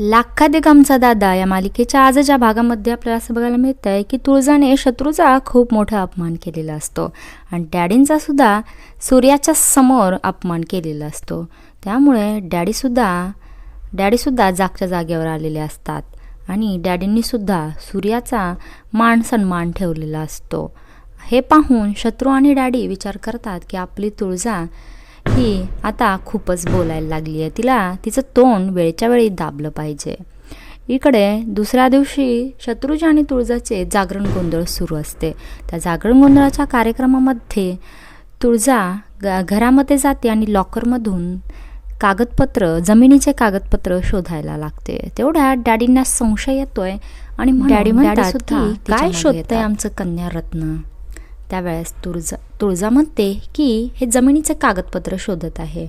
लाखाधिक कामचा दादा या मालिकेच्या आजच्या भागामध्ये आपल्याला असं बघायला मिळतं आहे की तुळजाने शत्रूचा खूप मोठा अपमान केलेला असतो. आणि डॅडींचा सुद्धा सूर्याच्या समोर अपमान केलेला असतो. त्यामुळे डॅडीसुद्धा डॅडीसुद्धा जागच्या जागेवर आलेले असतात. आणि डॅडींनीसुद्धा सूर्याचा मान सन्मान ठेवलेला असतो. हे पाहून शत्रू आणि डॅडी विचार करतात की आपली तुळजा ही आता खूपच बोलायला लागली आहे तिला तिचं तोंड वेळच्या वेळी दाबलं पाहिजे. इकडे दुसऱ्या दिवशी शत्रुजी आणि तुळजाचे जागरण गोंधळ सुरू असते. त्या जागरण गोंधळाच्या कार्यक्रमामध्ये तुळजा ग घरामध्ये जाते आणि लॉकरमधून कागदपत्र जमिनीचे कागदपत्र शोधायला लागते. तेवढ्यात डॅडींना संशय येतोय आणि डॅडी की, काय "काय शोधतंय आमचं कन्यारत्न? त्यावेळेस तुळजा तुळजा म्हणते की हे जमिनीचे कागदपत्र शोधत आहे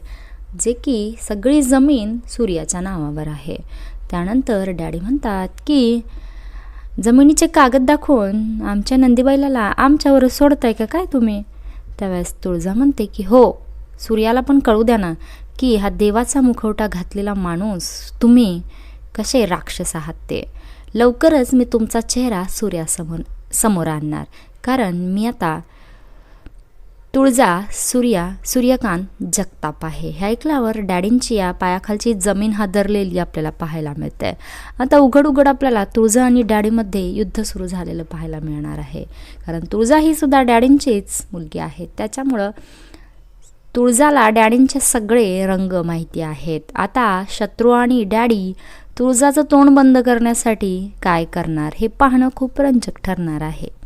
जे की सगळी जमीन सूर्याच्या नावावर आहे. त्यानंतर डॅडी म्हणतात की जमिनीचे कागद दाखवून आमच्या नंदीबाईला आमच्यावर सोडताय का काय तुम्ही? त्यावेळेस तुळजा म्हणते की हो सूर्याला पण कळू द्या ना की हा देवाचा मुखवटा घातलेला माणूस तुम्ही कसे राक्षस आहात ते? लवकरच मी तुमचा चेहरा सूर्यासमोर समोर आणणार. कारण मी आता तुळजा सूर्या सूर्यकांत जगताप आहे. हे ऐकल्यावर डॅडींची या पायाखालची जमीन हादरलेली आपल्याला पाहायला मिळते. आता उघड उघड आपल्याला तुळजा आणि डॅडीमध्ये युद्ध सुरू झालेलं पाहायला मिळणार आहे. कारण तुळजा ही सुद्धा डॅडींचीच मुलगी आहे. त्याच्यामुळं तुळजाला डॅडींचे सगळे रंग माहिती आहेत. आता शत्रू आणि डॅडी तुळजाचं तोंड बंद करण्यासाठी काय करणार? हे पाहणं खूप रंजक ठरणार आहे.